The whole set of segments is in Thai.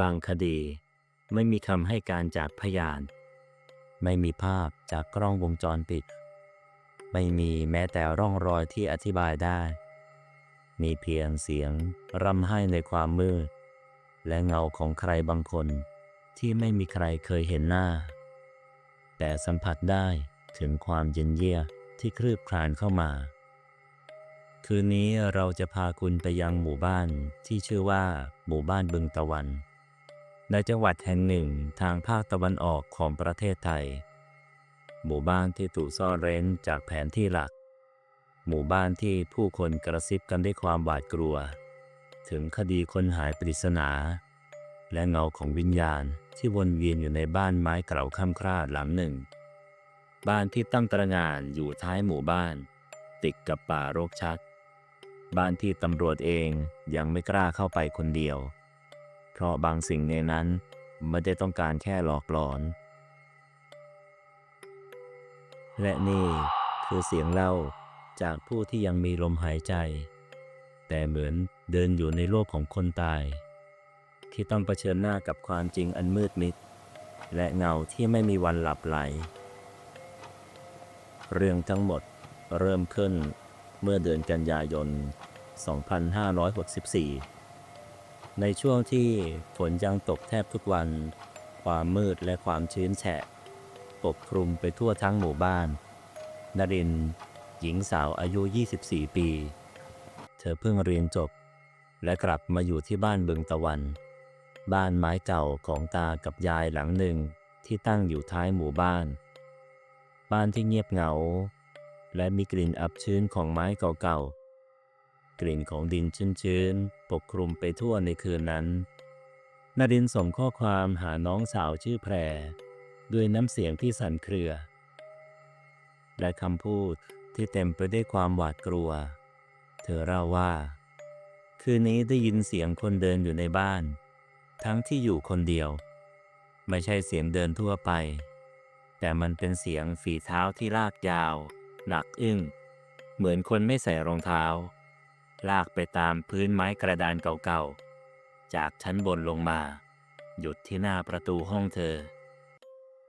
บางคดี ไม่มีคำให้การจากพยาน ไม่มีภาพจากกล้องวงจรปิด ไม่มีแม้แต่ร่องรอยที่อธิบายได้ มีเพียงเสียงร่ำไห้ในความมืด และเงาของใครบางคนที่ไม่มีใครเคยเห็นหน้า แต่สัมผัสได้ถึงความเย็นเยียที่คลืบคลานเข้ามา คืนนี้เราจะพาคุณไปยังหมู่บ้านที่ชื่อว่าหมู่บ้านบึงตะวัน ในจังหวัดแห่งหนึ่งทางภาคตะวันออกของประเทศไทย หมู่บ้านที่ถูกซ่อนเร้นจากแผนที่หลัก หมู่บ้านที่ผู้คนกระซิบกันด้วยความหวาดกลัว ถึงคดีคนหายปริศนา และเงาของวิญญาณที่วนเวียนอยู่ในบ้านไม้เก่าค่ำคร่าหลังหนึ่ง บ้านที่ตั้งตระงานอยู่ท้ายหมู่บ้าน ติดกับป่ารกชัด บ้านที่ตำรวจเองยังไม่กล้าเข้าไปคนเดียว เพราะบางสิ่งในนั้นไม่ได้ต้องการแค่หลอกหลอน และนี่คือเสียงเล่าจากผู้ที่ยังมีลมหายใจ แต่เหมือนเดินอยู่ในโลกของคนตาย ที่ต้องเผชิญหน้ากับความจริงอันมืดมิด และเงาที่ไม่มีวันหลับไหล เรื่องทั้งหมดเริ่มขึ้นเมื่อเดือนกันยายน 2564 ในช่วงที่ฝนยังตกแทบทุกวัน ความมืดและความชื้นแฉะปกคลุมไปทั่วทั้งหมู่บ้าน นริน หญิงสาวอายุ 24 ปี เธอเพิ่งเรียนจบ และกลับมาอยู่ที่บ้านบึงตะวัน บ้านไม้เก่าของตากับยายหลังหนึ่งที่ตั้งอยู่ท้ายหมู่บ้าน บ้านที่เงียบเหงา และมีกลิ่นอับชื้นของไม้เก่าๆ กลิ่นของดินชื้นๆ ปกคลุมไปทั่วในคืนนั้น นารินส่งข้อความหาน้องสาวชื่อแพร ด้วยน้ำเสียงที่สั่นเครือ และคำพูดที่เต็มไปด้วยความหวาดกลัว เธอเล่าว่า คืนนี้ได้ยินเสียงคนเดินอยู่ในบ้าน ทั้งที่อยู่คนเดียว ไม่ใช่เสียงเดินทั่วไป แต่มันเป็นเสียงฝีเท้าที่ลากยาว หนักอึ้ง เหมือนคนไม่ใส่รองเท้า ลากไปตามพื้นไม้กระดานเก่าๆ จากชั้นบนลงมา หยุดที่หน้าประตูห้องเธอ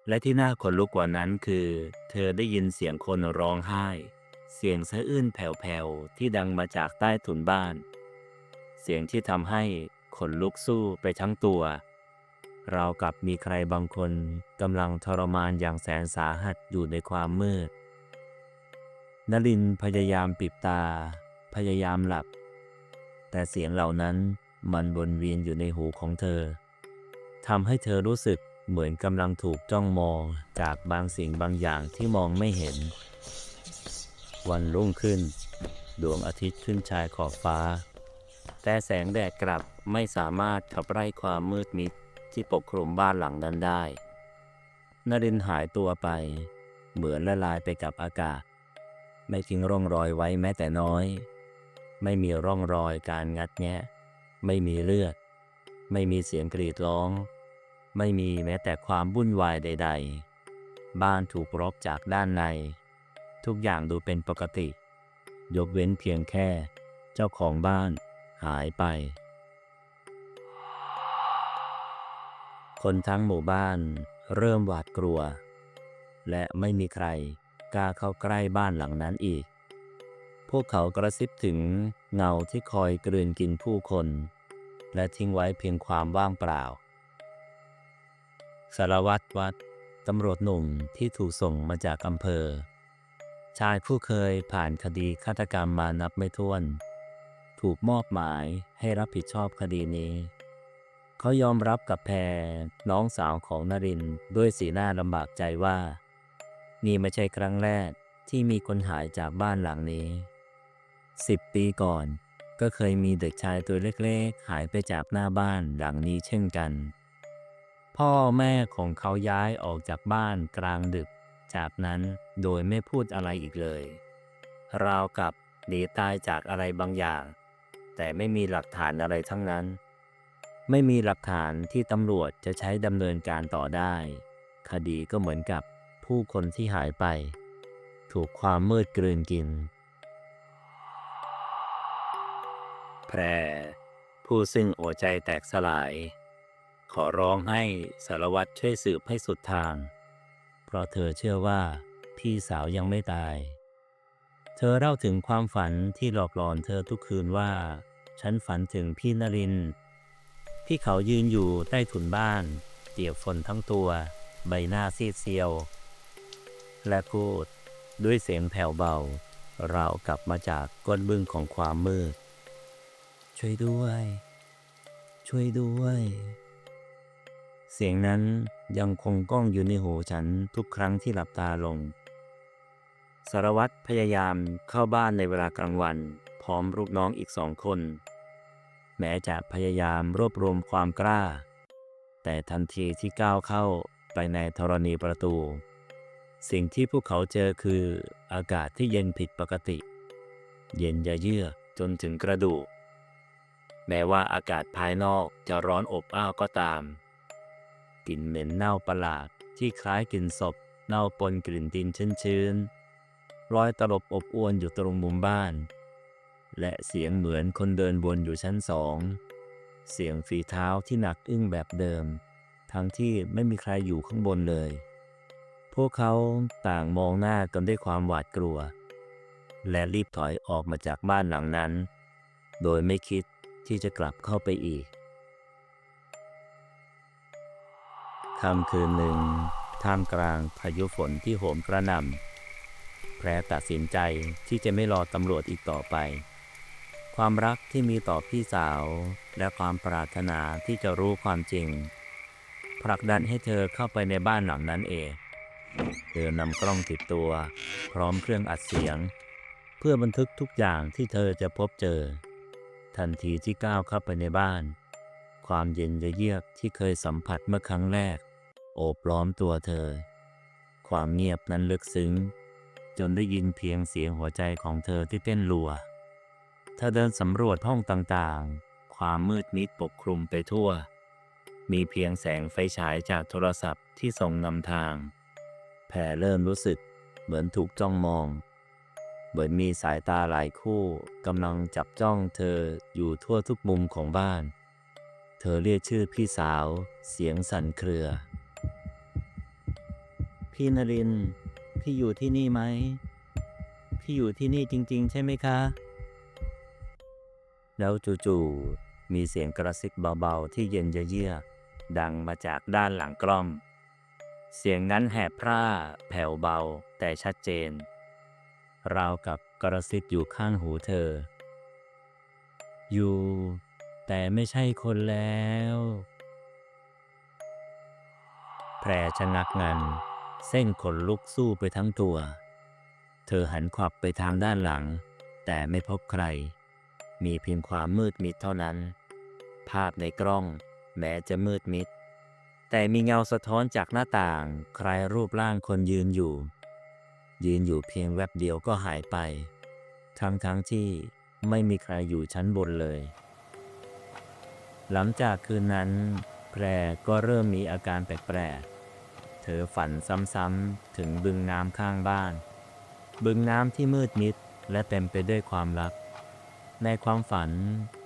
และที่น่าขนลุกกว่านั้นคือ เธอได้ยินเสียงคนร้องไห้ เสียงสะอื้นแผ่วๆ ที่ดังมาจากใต้ถุนบ้าน เสียงที่ทำให้ขนลุกสู้ไปทั้งตัวราวกับมีใครบางคนกำลังทรมานอย่างแสนสาหัสอยู่ในความมืด นลินพยายามปิดตา พยายามหลับ แต่เสียงเหล่านั้นมันวนเวียนอยู่ในหูของเธอทำให้เธอรู้สึกเหมือนกำลังถูกจ้องมองจากบางสิ่งบางอย่างที่มองไม่เห็น วันรุ่งขึ้น ดวงอาทิตย์ขึ้นชายขอบฟ้า แต่แสงแดดกลับไม่สามารถขับไล่ความมืดมิดที่ปกคลุมบ้านหลังนั้นได้นรินหายตัวไป เหมือนละลายไปกับอากาศ ไม่ทิ้งร่องรอยไว้แม้แต่น้อย ไม่มีร่องรอยการงัดแงะ ไม่มีเลือด ไม่มีเสียงกรีดร้อง ไม่มีแม้แต่ความวุ่นวายใด ๆ บ้านถูกรบจากด้านใน ทุกอย่างดูเป็นปกติ ยกเว้นเพียงแค่ เจ้าของบ้านหายไป คนทั้งหมู่บ้านเริ่มหวาดกลัว และไม่มีใครกล้าเข้าใกล้บ้านหลังนั้นอีก พวกเขากระซิบถึงเงาที่คอยกลืนกินผู้คน และทิ้งไว้เพียงความว่างเปล่า สารวัตรวัดตำรวจหนุ่มที่ถูกส่งมาจากอำเภอ ชายผู้เคยผ่านคดีฆาตกรรมมานับไม่ถ้วน ถูกมอบหมายให้รับผิดชอบคดีนี้ เขายอมรับกับแพรน้องสาวของนรินด้วยสีหน้าลำบากใจว่า นี่ไม่ใช่ครั้งแรกที่มีคนหายจากบ้านหลังนี้ สิบปีก่อน ก็เคยมีเด็กชายตัวเล็กๆ หายไปจากหน้าบ้านหลังนี้เช่นกัน พ่อแม่ของเขาย้ายออกจากบ้านกลางดึก จากนั้นโดยไม่พูดอะไรอีกเลย ราวกับหนีตายจากอะไรบางอย่าง แต่ไม่มีหลักฐานอะไรทั้งนั้น ไม่มีหลักฐานที่ตำรวจจะใช้ดำเนินการต่อได้ คดีก็เหมือนกับผู้คนที่หายไป ถูกความมืดกลืนกิน แพรผู้ซึ่งหัวใจแตกสลาย ขอร้องให้สารวัตรช่วยสืบให้สุดทาง เพราะเธอเชื่อว่าพี่สาวยังไม่ตาย เธอเล่าถึงความฝันที่หลอกหลอนเธอทุกคืนว่า ฉันฝันถึงพี่นรินที่เขายืนอยู่ใต้ถุนบ้านเปียกฝนทั้งตัว ใบหน้าซีดเซียว และพูดด้วยเสียงแผ่วเบา เรากลับมาจากก้นบึ้งของความมืด ช่วยด้วย ช่วยด้วย เสียงนั้นยังคงก้องอยู่ในหูฉันทุกครั้งที่หลับตาลง สารวัตรพยายามเข้าบ้านในเวลากลางวัน พร้อมลูกน้องอีกสองคน แม้จะพยายามรวบรวมความกล้า แต่ทันทีที่ก้าวเข้าไปในธรณีประตู สิ่งที่พวกเขาเจอคืออากาศที่เย็นผิดปกติ เย็นยะเยือกจนถึงกระดูก แม้ว่าอากาศภายนอกจะร้อนอบอ้าวก็ตาม กลิ่นเหม็นเน่าประหลาดที่คล้ายกลิ่นศพเน่าปนกลิ่นดินชื้นๆ รอยตลบอบอวนอยู่ตรงมุมบ้าน และเสียงเหมือนคนเดินวนอยู่ชั้นสอง เสียงฝีเท้าที่หนักอึ้งแบบเดิม ทั้งที่ไม่มีใครอยู่ข้างบนเลย พวกเขาต่างมองหน้ากันด้วยความหวาดกลัว และรีบถอยออกมาจากบ้านหลังนั้น โดยไม่คิด ที่จะกลับเข้าไปอีกค่ำคืนหนึ่ง ท่ามกลางพายุฝนที่โหมกระหน่ำ แพรตัดสินใจที่จะไม่รอตำรวจอีกต่อไป ความรักที่มีต่อพี่สาว และความปรารถนาที่จะรู้ความจริง ผลักดันให้เธอเข้าไปในบ้านหลังนั้นเอง เธอนำกล้องติดตัว พร้อมเครื่องอัดเสียง เพื่อบันทึกทุกอย่างที่เธอจะพบเจอ ทันทีที่ก้าวเข้าไปในบ้าน ความเย็นเยือกที่เคยสัมผัสเมื่อครั้งแรก โอบล้อมตัวเธอ ความเงียบนั้นลึกซึ้ง จนได้ยินเพียงเสียงหัวใจของเธอที่เต้นรัวเธอเดินสำรวจห้องต่างๆ ความมืดมิดปกคลุมไปทั่ว มีเพียงแสงไฟฉายจากโทรศัพท์ที่ส่องนำทาง แพรเริ่มรู้สึกเหมือนถูกจ้องมอง เหมือนมีสายตาหลายคู่กำลังจับจ้องเธออยู่ทั่วทุกมุมของบ้าน เธอเรียกชื่อพี่สาว เสียงสั่นเครือ พี่นริน พี่อยู่ที่นี่ไหม พี่อยู่ที่นี่จริง ๆ ใช่ไหมคะ แล้วจู่ๆมีเสียงกระซิบเบาๆ ที่เย็นเยือกๆดังมาจากด้านหลังกล้อง เสียงนั้นแหบพร่าแผ่วเบาแต่ชัดเจน ราวกับกระซิบอยู่ข้างหูเธอ อยู่ แต่ไม่ใช่คนแล้ว แพรชะงักงัน เส้นขนลุกสู้ไปทั้งตัว เธอหันขวับไปทางด้านหลัง แต่ไม่พบใคร มีเพียงความมืดมิดเท่านั้น ภาพในกล้องแม้จะมืดมิด แต่มีเงาสะท้อนจากหน้าต่าง คล้ายรูปร่างคนยืนอยู่ ยืนอยู่เพียงแวบเดียวก็หายไป ทั้งทั้งที่ไม่มีใครอยู่ชั้นบนเลย หลังจากคืนนั้น แพรก็เริ่มมีอาการแปลกๆ เธอฝันซ้ำๆถึงบึงน้ำข้างบ้าน บึงน้ำที่มืดมิดและเต็มไปด้วยความรักในความฝัน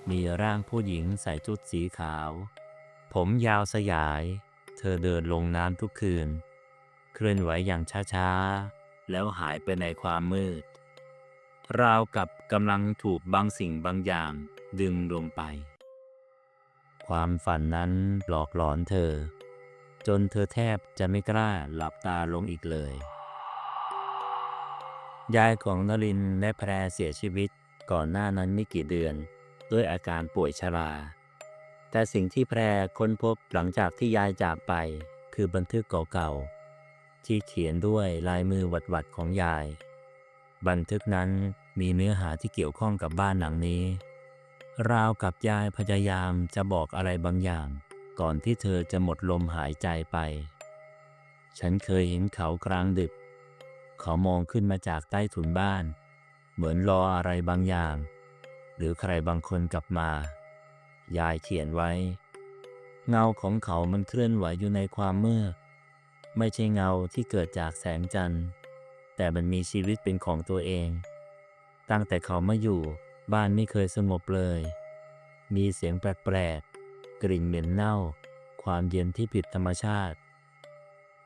มีร่างผู้หญิงใส่ชุดสีขาว ผมยาวสยาย เธอเดินลงน้ำทุกคืน เคลื่อนไหวอย่างช้าๆ แล้วหายไปในความมืด ราวกับกำลังถูกบางสิ่งบางอย่างดึงลงไป ความฝันนั้นหลอกหลอนเธอ จนเธอแทบจะไม่กล้าหลับตาลงอีกเลย ยายของนรินและแพรเสียชีวิตก่อนหน้านั้นไม่กี่เดือน ด้วยอาการป่วยชรา แต่สิ่งที่แพรค้นพบหลังจากที่ยายจากไป คือบันทึกเก่าๆ ที่เขียนด้วยลายมือหวัดๆของยาย บันทึกนั้นมีเนื้อหาที่เกี่ยวข้องกับบ้านหลังนี้ ราวกับยายพยายามจะบอกอะไรบางอย่าง ก่อนที่เธอจะหมดลมหายใจไป ฉันเคยเห็นเขากลางดึก เขามองขึ้นมาจากใต้ถุนบ้าน เหมือนรออะไรบางอย่าง หรือใครบางคนกลับมา ยายเขียนไว้ เงาของเขามันเคลื่อนไหวอยู่ในความมืด ไม่ใช่เงาที่เกิดจากแสงจันทร์ แต่มันมีชีวิตเป็นของตัวเอง ตั้งแต่เขามาอยู่บ้านไม่เคยสงบเลย มีเสียงแปลกๆ กลิ่นเหม็นเน่า ความเย็นที่ผิดธรรมชาติ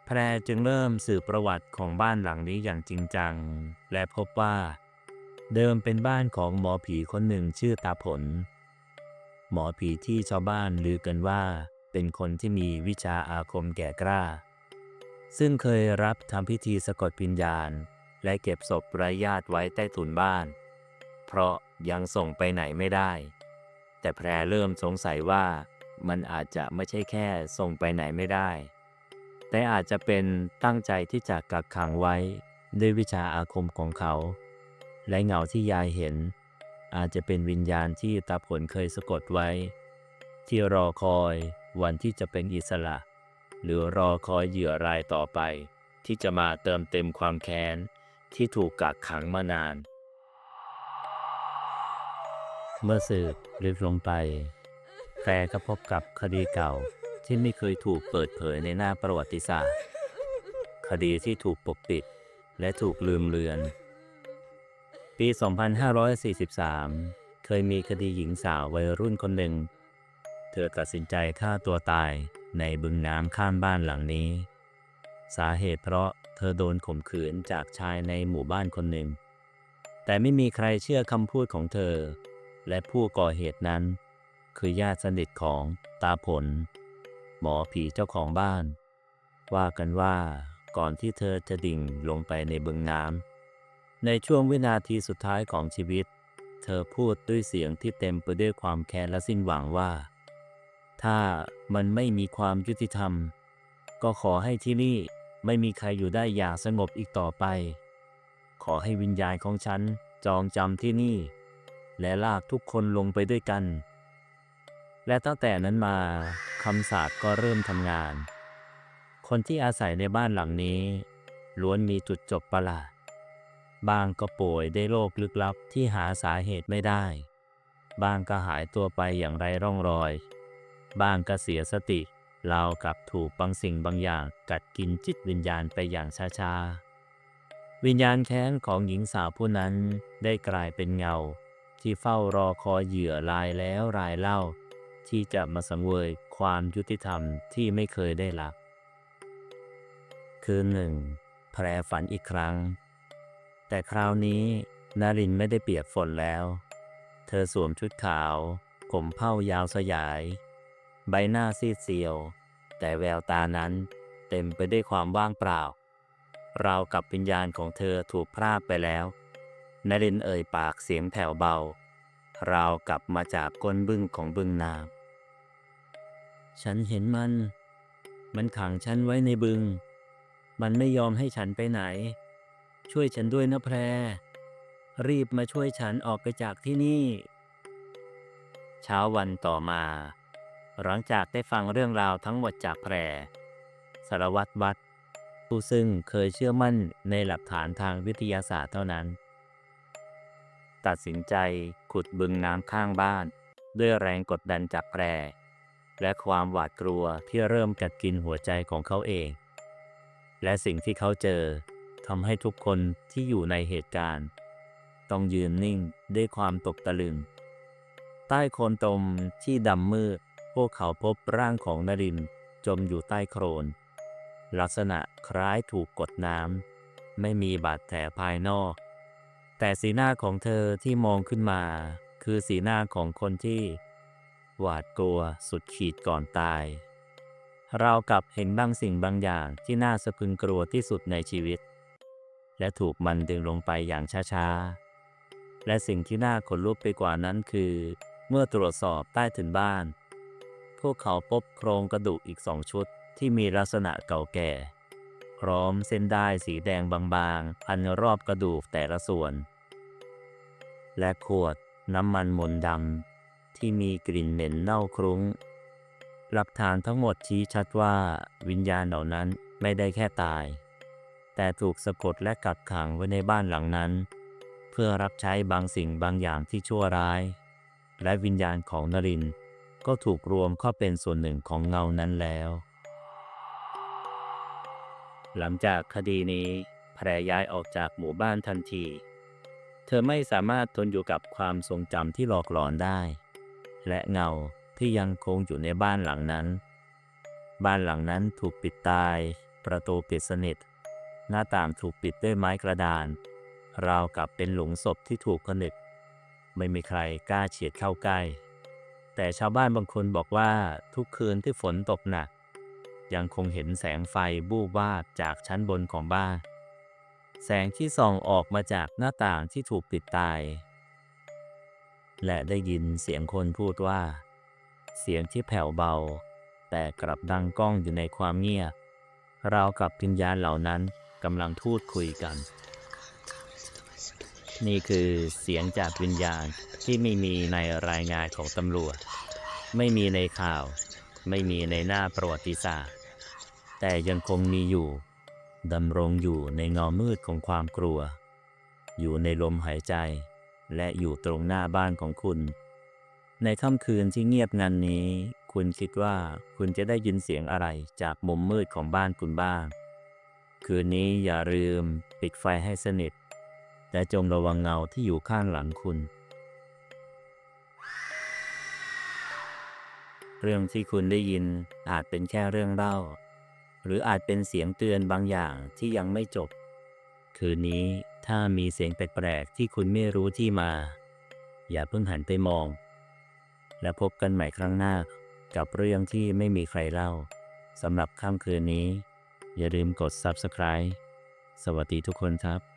แพรจึงเริ่มสืบประวัติของบ้านหลังนี้อย่างจริงจัง และพบว่า เดิมเป็นบ้านของหมอผีคนหนึ่งชื่อตาผล หมอผีที่ชาวบ้านลือกันว่า เป็นคนที่มีวิชาอาคมแก่กล้า ซึ่งเคยรับทำพิธีสะกดวิญญาณ และเก็บศพไร้ญาติไว้ใต้ถุนบ้าน เพราะยังส่งไปไหนไม่ได้ แต่แพรเริ่มสงสัยว่ามันอาจจะไม่ใช่แค่ส่งไปไหนไม่ได้ แต่อาจจะเป็นตั้งใจที่จะกักขังไว้ด้วยวิชาอาคมของเขา และเงาที่ยายเห็น อาจจะเป็นวิญญาณที่ตาผลเคยสะกดไว้ ที่รอคอยวันที่จะเป็นอิสระ หรือรอคอยเหยื่อรายต่อไป ที่จะมาเติมเต็มความแค้น ที่ถูกกักขังมานาน เมื่อสืบลึกลงไป แฟร์ก็พบกับคดีเก่าที่ไม่เคยถูกเปิดเผยในหน้าประวัติศาสตร์ คดีที่ถูกปกปิดและถูกลืมเลือน ปี 2543 เคยมีคดีหญิงสาววัยรุ่นคนหนึ่ง เธอตัดสินใจฆ่าตัวตาย ในบึงน้ำข้ามบ้านหลังนี้ สาเหตุเพราะเธอโดนข่มขืนจากชายในหมู่บ้านคนหนึ่ง แต่ไม่มีใครเชื่อคำพูดของเธอ และผู้ก่อเหตุนั้น คือญาติสนิทของตาผล หมอผีเจ้าของบ้าน ว่ากันว่าก่อนที่เธอจะดิ่งลงไปในบึงน้ำในช่วงวินาทีสุดท้ายของชีวิต เธอพูดด้วยเสียงที่เต็มไปด้วยความแค้นและสิ้นหวังว่า ถ้ามันไม่มีความยุติธรรม ก็ขอให้ที่นี่ไม่มีใครอยู่ได้อย่างสงบอีกต่อไป ขอให้วิญญาณของฉันจองจำที่นี่ และลากทุกคนลงไปด้วยกัน และตั้งแต่นั้นมาคำสาปก็เริ่มทำงาน คนที่อาศัยในบ้านหลังนี้ ล้วนมีจุดจบประหลาดบางก็ป่วยได้โรคลึกลับที่หาสาเหตุไม่ได้ บางก็หายตัวไปอย่างไรร่องรอย บางก็เสียสติ เรากับถูกบางสิ่งบางอย่างกัดกินจิตวิญญาณไปอย่างช้าๆ วิญญาณแค้นของหญิงสาวผู้นั้นได้กลายเป็นเงา ที่เฝ้ารอคอยเหยื่อรายแล้วรายเล่า ที่จะมาสังเวยความยุติธรรมที่ไม่เคยได้รับ คืนหนึ่งแพรฝันอีกครั้ง แต่คราวนี้นารินไม่ได้เปียกฝนแล้ว เธอสวมชุดขาวผมเผ้ายาวสยาย ใบหน้าซีดเซียว แต่แววตานั้นเต็มไปด้วยความว่างเปล่า ราวกับวิญญาณของเธอถูกพรากไปแล้วนรินเอ่ยปากเสียงแผ่วเบา ราวกับมาจากก้นบึ้งของบึงน้ำฉันเห็นมัน มันขังฉันไว้ในบึง มันไม่ยอมให้ฉันไปไหน ช่วยฉันด้วยนะแพร รีบมาช่วยฉันออกไปจากที่นี่ เช้าวันต่อมา หลังจากได้ฟังเรื่องราวทั้งหมดจากแพรสารวัตรวัดผู้ซึ่งเคยเชื่อมั่นในหลักฐานทางวิทยาศาสตร์เท่านั้น ตัดสินใจขุดบึงน้ำข้างบ้าน ด้วยแรงกดดันจากแพรและความหวาดกลัวที่เริ่มกัดกินหัวใจของเขาเอง และสิ่งที่เขาเจอทำให้ทุกคนที่อยู่ในเหตุการณ์ ต้องยืนนิ่งด้วยความตกตะลึง ใต้โคนตมที่ดำมืด พวกเขาพบร่างของนรินจมอยู่ใต้โครน ลักษณะคล้ายถูกกดน้ำ ไม่มีบาดแผลภายนอก แต่สีหน้าของเธอที่มองขึ้นมา คือสีหน้าของคนที่ หวาดกลัวสุดขีดก่อนตาย เราวกับเห็นบางสิ่งบางอย่างที่น่าสะพึงกลัวที่สุดในชีวิต และถูกมันดึงลงไปอย่างช้าๆ และสิ่งที่น่าขนลุกไปกว่านั้นคือ เมื่อตรวจสอบใต้ถุนบ้าน วกเขาพบโครงกระดูกอีกสองชุดที่มีลักษณะเก่าแก่ พร้อมเส้นได้ายสีแดงบางๆ พันรอบกระดูกแต่ละส่วน และขวดน้ำมันมนดำที่มีกลิ่นเหม็นเน่าครุ้ง หลักฐานทั้งหมดชี้ชัดว่าวิญญาณเหล่านั้นไม่ได้แค่ตาย แต่ถูกสะกดและกักขังไว้ในบ้านหลังนั้น เพื่อรับใช้บางสิ่งบางอย่างที่ชั่วร้าย และวิญญาณของนริน ก็ถูกรวมเข้าเป็นส่วนหนึ่งของเงานั้นแล้ว หลังจากคดีนี้แพรย้ายออกจากหมู่บ้านทันที เธอไม่สามารถทนอยู่กับความทรงจำที่หลอกหลอนได้ และเงาที่ยังคงอยู่ในบ้านหลังนั้น บ้านหลังนั้นถูกปิดตาย ประตูปิดสนิท หน้าต่างถูกปิดด้วยไม้กระดาน ราวกับเป็นหลุมศพที่ถูกผนึก ไม่มีใครกล้าเฉียดเข้าใกล้ แต่ชาวบ้านบางคนบอกว่าทุกคืนที่ฝนตกหนัก ยังคงเห็นแสงไฟบูบวาบจากชั้นบนของบ้าน แสงที่ส่องออกมาจากหน้าต่างที่ถูกปิดตาย และได้ยินเสียงคนพูดว่า เสียงที่แผ่วเบา แต่กลับดังก้องอยู่ในความเงียบราวกับวิญญาณเหล่านั้นกำลังพูดคุยกัน นี่คือเสียงจากวิญญาณที่ไม่มีในรายงานของตำรวจ ไม่มีในข่าว ไม่มีในหน้าประวัติศาสตร์ แต่ยังคงมีอยู่ดำรงอยู่ในเงามืดของความกลัว อยู่ในลมหายใจ และอยู่ตรงหน้าบ้านของคุณ ในค่ำคืนที่เงียบงันนี้ คุณคิดว่าคุณจะได้ยินเสียงอะไรจากมุมมืดของบ้านคุณบ้าง คืนนี้อย่าลืมปิดไฟให้สนิท แต่จงระวังเงาที่อยู่ข้างหลังคุณ เรื่องที่คุณได้ยินอาจเป็นแค่เรื่องเล่า หรืออาจเป็นเสียงเตือนบางอย่างที่ยังไม่จบ คืนนี้ถ้ามีเสียงแปลกๆที่คุณไม่รู้ที่มา อย่าเพิ่งหันไปมอง และพบกันใหม่ครั้งหน้ากับเรื่องที่ไม่มีใครเล่าสำหรับค่ำคืนนี้ อย่าลืมกด Subscribe สวัสดีทุกคนครับ